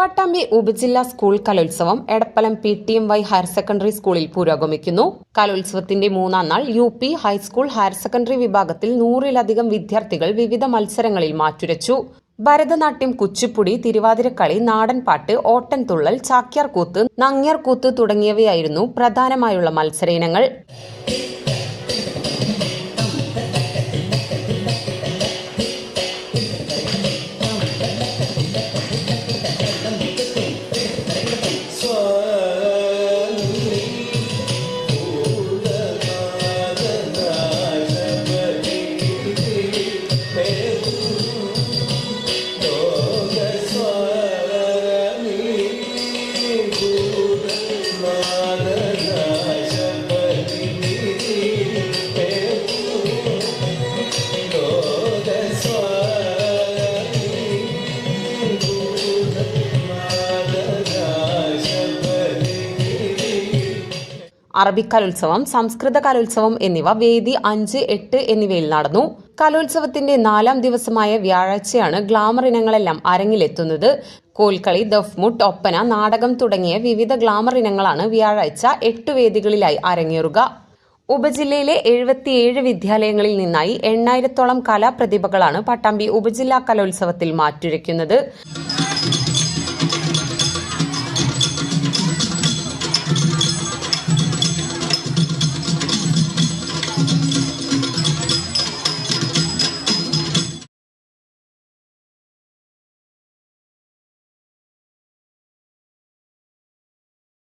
Pattambi ഉപജില്ലാ school കലോത്സവം Edappalam P T M Y higher secondary സ്കൂളിൽ പുരോഗമിക്കുന്നു. കലോത്സവത്തിന്റെ മൂന്നാം നാൾ U P high school higher secondary വിഭാഗത്തിൽ നൂറിലധികം വിദ്യാർത്ഥികൾ വിവിധ മത്സരങ്ങളിൽ മാറ്റുരച്ചു. ഭരതനാട്യം കുച്ചിപ്പുടി തിരുവാതിരക്കളി നാടൻപാട്ട് ഓട്ടൻതുള്ളൽ ചാക്യാർകൂത്ത് നങ്ങ്യാർകൂത്ത് തുടങ്ങിയവയായിരുന്നു പ്രധാനമായുള്ള മത്സര ഇനങ്ങൾ. അറബിക് കലോത്സവം സംസ്കൃത കലോത്സവം എന്നിവ വേദി അഞ്ച് എട്ട് എന്നിവയിൽ നടന്നു. കലോത്സവത്തിന്റെ നാലാം ദിവസമായ വ്യാഴാഴ്ചയാണ് ഗ്ലാമർ ഇനങ്ങളെല്ലാം അരങ്ങിലെത്തുന്നത്. കോൽക്കളി ദഫ്മുട്ട് ഒപ്പന നാടകം തുടങ്ങിയ വിവിധ ഗ്ലാമർ ഇനങ്ങളാണ് വ്യാഴാഴ്ച എട്ട് വേദികളിലായി അരങ്ങേറുക. ഉപജില്ലയിലെ എഴുപത്തിയേഴ് വിദ്യാലയങ്ങളിൽ നിന്നായി എണ്ണായിരത്തോളം കലാപ്രതിഭകളാണ് പട്ടാമ്പി ഉപജില്ലാ കലോത്സവത്തിൽ മാറ്റുരയ്ക്കുന്നത്.